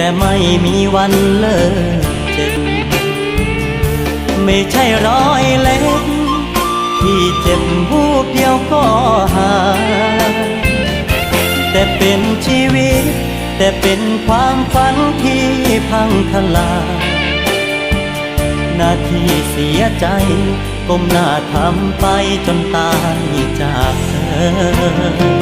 แต่ไม่มีวันเลิกเจ็บ ไม่ใช่รอยเล็ก ที่เจ็บบูบเดียวก็หายแต่เป็นชีวิต แต่เป็นความฝันที่พังทลายนาทีเสียใจก้มหน้าทำไปจนตายจากเธอ